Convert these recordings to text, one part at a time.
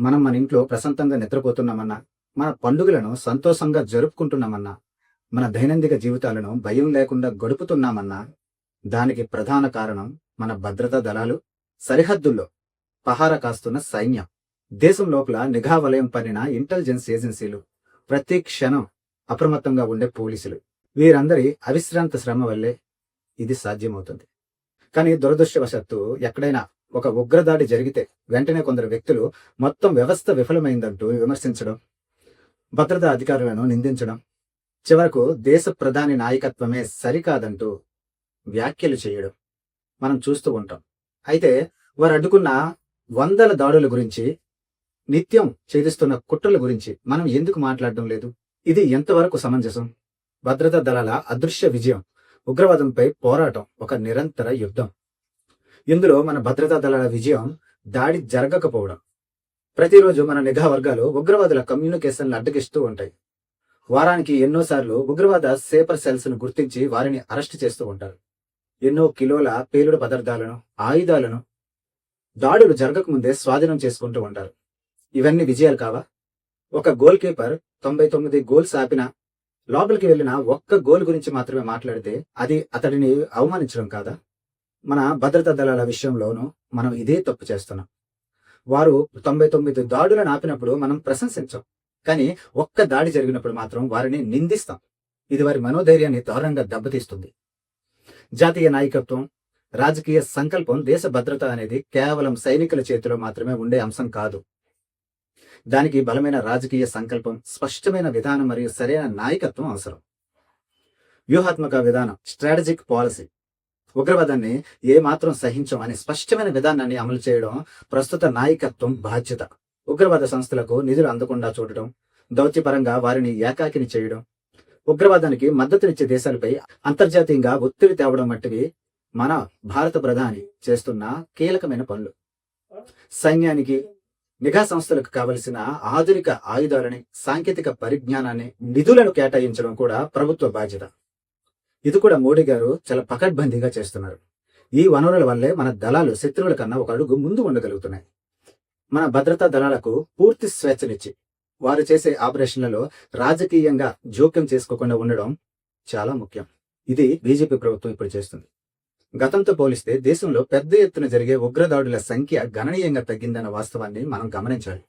మనం మన ఇంట్లో ప్రశాంతంగా నిద్రపోతున్నామన్నా మన పండుగలను సంతోషంగా జరుపుకుంటున్నామన్నా మన దైనందిక జీవితాలను భయం లేకుండా గడుపుతున్నామన్నా దానికి ప్రధాన కారణం మన భద్రతా దళాలు సరిహద్దుల్లో పహార కాస్తున్న సైన్యం. దేశం లోపల నిఘా వలయం పనిన ఇంటెలిజెన్స్ ఏజెన్సీలు ప్రతి క్షణం అప్రమత్తంగా ఉండే పోలీసులు. వీరందరి అవిశ్రాంత శ్రమ వల్లే ఇది సాధ్యమవుతుంది. కానీ దురదృష్టవశాత్తు ఎక్కడైనా ఒక ఉగ్రదాడి జరిగితే వెంటనే కొందరు వ్యక్తులు మొత్తం వ్యవస్థ విఫలమైందంటూ విమర్శించడం భద్రతా అధికారులను నిందించడం చివరకు దేశ ప్రధాని నాయకత్వమే సరికాదంటూ వ్యాఖ్యలు చేయడం మనం చూస్తూ ఉంటాం. అయితే వారు అడ్డుకున్న వందల దాడుల గురించి నిత్యం ఛేదిస్తున్న కుట్రల గురించి మనం ఎందుకు మాట్లాడడం లేదు? ఇది ఎంతవరకు సమంజసం? భద్రతా దళాల అదృశ్య విజయం ఉగ్రవాదంపై పోరాటం ఒక నిరంతర యుద్ధం. ఇందులో మన భద్రతా దళాల విజయం దాడి జరగకపోవడం. ప్రతిరోజు మన నిఘా వర్గాలు ఉగ్రవాదుల కమ్యూనికేషన్లు అడ్డగిస్తూ ఉంటాయి. వారానికి ఎన్నోసార్లు ఉగ్రవాద సేపర్ సెల్స్ను గుర్తించి వారిని అరెస్ట్ చేస్తూ ఉంటారు. ఎన్నో కిలోల పేలుడు పదార్థాలను ఆయుధాలను దాడులు జరగకముందే స్వాధీనం చేసుకుంటూ ఉంటారు. ఇవన్నీ విజయాలు కావా? ఒక గోల్ కీపర్ తొంభై తొమ్మిది గోల్స్ ఆపినా లోపలికి వెళ్ళిన ఒక్క గోల్ గురించి మాత్రమే మాట్లాడితే అది అతడిని అవమానించడం కాదా? మన భద్రతా దళాల విషయంలోనూ మనం ఇదే తప్పు చేస్తున్నాం. వారు తొంభై తొమ్మిది దాడులను ఆపినప్పుడు మనం ప్రశంసించాం. కానీ ఒక్క దాడి జరిగినప్పుడు మాత్రం వారిని నిందిస్తాం. ఇది వారి మనోధైర్యాన్ని దారుణంగా దెబ్బతీస్తుంది. జాతీయ నాయకత్వం రాజకీయ సంకల్పం దేశ భద్రత అనేది కేవలం సైనికుల చేతిలో మాత్రమే ఉండే అంశం కాదు. దానికి బలమైన రాజకీయ సంకల్పం స్పష్టమైన విధానం మరియు సరైన నాయకత్వం అవసరం. వ్యూహాత్మక విధానం స్ట్రాటజిక్ పాలసీ ఉగ్రవాదాన్ని ఏ మాత్రం సహించం అనే స్పష్టమైన విధానాన్ని అమలు చేయడం ప్రస్తుత నాయకత్వం బాధ్యత. ఉగ్రవాద సంస్థలకు నిధులు అందకుండా చూడటం దౌత్యపరంగా వారిని ఏకాకిని చేయడం ఉగ్రవాదానికి మద్దతునిచ్చే దేశాలపై అంతర్జాతీయంగా ఒత్తిడి తేవడం వంటివి మన భారత ప్రధాని చేస్తున్న కీలకమైన పనులు. సైన్యానికి నిఘా సంస్థలకు కావలసిన ఆధునిక ఆయుధాలని సాంకేతిక పరిజ్ఞానాన్ని నిధులను కేటాయించడం కూడా ప్రభుత్వ బాధ్యత. ఇది కూడా మోడీ గారు చాలా పకడ్బందీగా చేస్తున్నారు. ఈ వనరుల వల్లే మన దళాలు శత్రువుల కన్నా ఒక అడుగు ముందు ఉండగలుగుతున్నాయి. మన భద్రతా దళాలకు పూర్తి స్వేచ్ఛనిచ్చి వారు చేసే ఆపరేషన్లలో రాజకీయంగా జోక్యం చేసుకోకుండా ఉండడం చాలా ముఖ్యం. ఇది బీజేపీ ప్రభుత్వం ఇప్పుడు చేస్తుంది. గతంతో పోలిస్తే దేశంలో పెద్ద ఎత్తున జరిగే ఉగ్రదాడుల సంఖ్య గణనీయంగా తగ్గిందన్న వాస్తవాన్ని మనం గమనించాలి.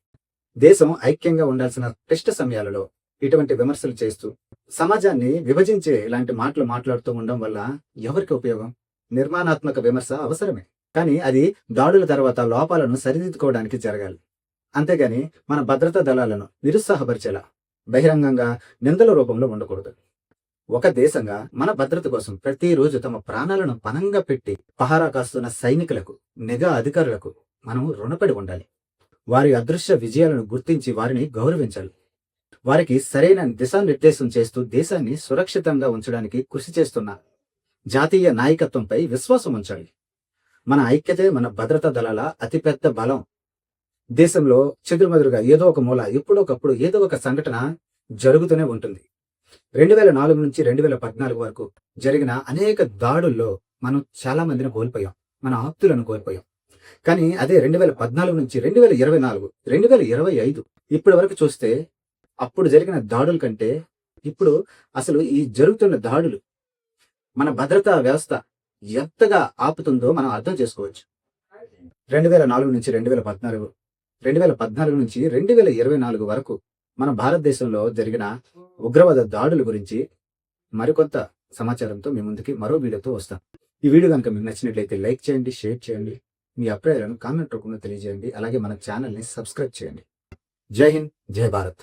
దేశం ఐక్యంగా ఉండాల్సిన క్లిష్ట సమయాలలో ఇటువంటి విమర్శలు చేస్తూ సమాజాన్ని విభజించే ఇలాంటి మాటలు మాట్లాడుతూ ఉండడం వల్ల ఎవరికి ఉపయోగం? నిర్మాణాత్మక విమర్శ అవసరమే. కానీ అది దాడుల తర్వాత లోపాలను సరిదిద్దుకోవడానికి జరగాలి. అంతేగాని మన భద్రతా దళాలను నిరుత్సాహపరిచేలా బహిరంగంగా నిందల రూపంలో ఉండకూడదు. ఒక దేశంగా మన భద్రత కోసం ప్రతిరోజు తమ ప్రాణాలను పనంగా పెట్టి పహారా కాస్తున్న సైనికులకు నిఘా అధికారులకు మనం రుణపడి ఉండాలి. వారి అదృశ్య విజయాలను గుర్తించి వారిని గౌరవించాలి. వారికి సరైన దిశానిర్దేశం చేస్తూ దేశాన్ని సురక్షితంగా ఉంచడానికి కృషి చేస్తున్నారు జాతీయ నాయకత్వంపై విశ్వాసం ఉంచాలి. మన ఐక్యతే మన భద్రతా దళాల అతిపెద్ద బలం. దేశంలో చెదురుమదురుగా ఏదో ఒక మూల ఎప్పుడొకప్పుడు ఏదో ఒక సంఘటన జరుగుతూనే ఉంటుంది. రెండు వేల నాలుగు నుంచి రెండు వేల పద్నాలుగు వరకు జరిగిన అనేక దాడుల్లో మనం చాలా మందిని కోల్పోయాం. మన ఆప్తులను కోల్పోయాం. కానీ అదే రెండు వేల పద్నాలుగు నుంచి రెండు వేల ఇరవై నాలుగు రెండు వేల ఇరవై ఐదు ఇప్పటి వరకు చూస్తే అప్పుడు జరిగిన దాడుల కంటే ఇప్పుడు అసలు ఈ జరుగుతున్న దాడులు మన భద్రతా వ్యవస్థ ఎంతగా ఆపుతుందో మనం అర్థం చేసుకోవచ్చు. రెండు వేల నాలుగు నుంచి రెండు వేల పద్నాలుగు రెండు వేల పద్నాలుగు నుంచి రెండు వేల ఇరవై నాలుగు వరకు మన భారతదేశంలో జరిగిన ఉగ్రవాద దాడుల గురించి మరికొంత సమాచారంతో మీ ముందుకి మరో వీడియోతో వస్తాం. ఈ వీడియో కనుక మీకు నచ్చినట్లయితే లైక్ చేయండి షేర్ చేయండి మీ అభిప్రాయాలను కామెంట్ రూపంలో తెలియజేయండి అలాగే మన ఛానల్ని సబ్స్క్రైబ్ చేయండి. జై హింద్ జై భారత్.